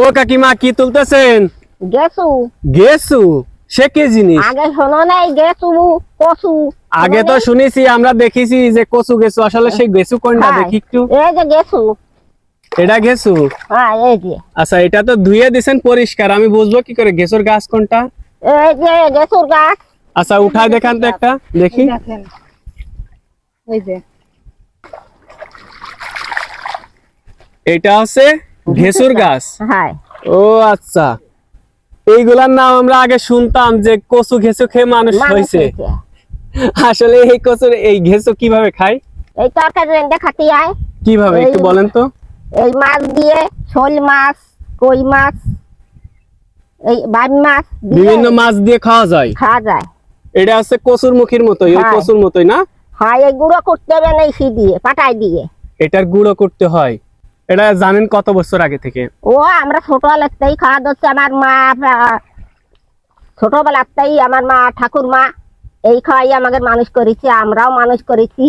ও কাকিমা কি তুলতেছেন? গেছু গেছু সে কি জিনিস? আগে শোনো নাই গেছু কচু। আগে তো শুনেছি আমরা দেখেছি যে কচু গেছু আসলে সেই গেছু কোনটা? হ্যাঁ, দেখি একটু। এই যে গেছু এটা গেছু হ্যাঁ এই যে। আচ্ছা এটা তো ধুয়ে দিছেন পরিষ্কার। আমি বুঝব কি করে গেছুর গাছ কোনটা? এই যে গেছুর গাছ। আচ্ছা উঠায় দেখান তো একটা দেখি। ওই যে। এটা হচ্ছে ঘেসুর গাছ? হ্যাঁ। ও আচ্ছা। এইগুলার নাম আমরা আগে শুনতাম যে কচু ঘেসু খেয়ে মানুষ হয়েছে। আসলে এই কচুর এই ঘেসু কীভাবে খায়? এই তরকারি রেন্দে খাতি আয়। কীভাবে একটু বলেন তো। এই মাছ দিয়ে শোল মাছ কই মাছ এই বাম মাছ বিভিন্ন মাছ দিয়ে খাওয়া যায়? খাওয়া যায়। এটা হচ্ছে কচুর মুখীর মতোই ওই। কচুর মতোই না? হয় এই গুঁড়ো করতে হবে না সি দিয়ে পাটাই দিয়ে। এটার গুঁড়ো করতে হয়। এটা জানেন কত বছর আগে থেকে? ও, আমরা ছোটবেলাতেই খাওয়া দিচ্ছে আমার মা ছোটবেলাতেই আমার মা ঠাকুর মা এই খাওয়াই আমাদের মানুষ করেছে, আমরাও মানুষ করেছি।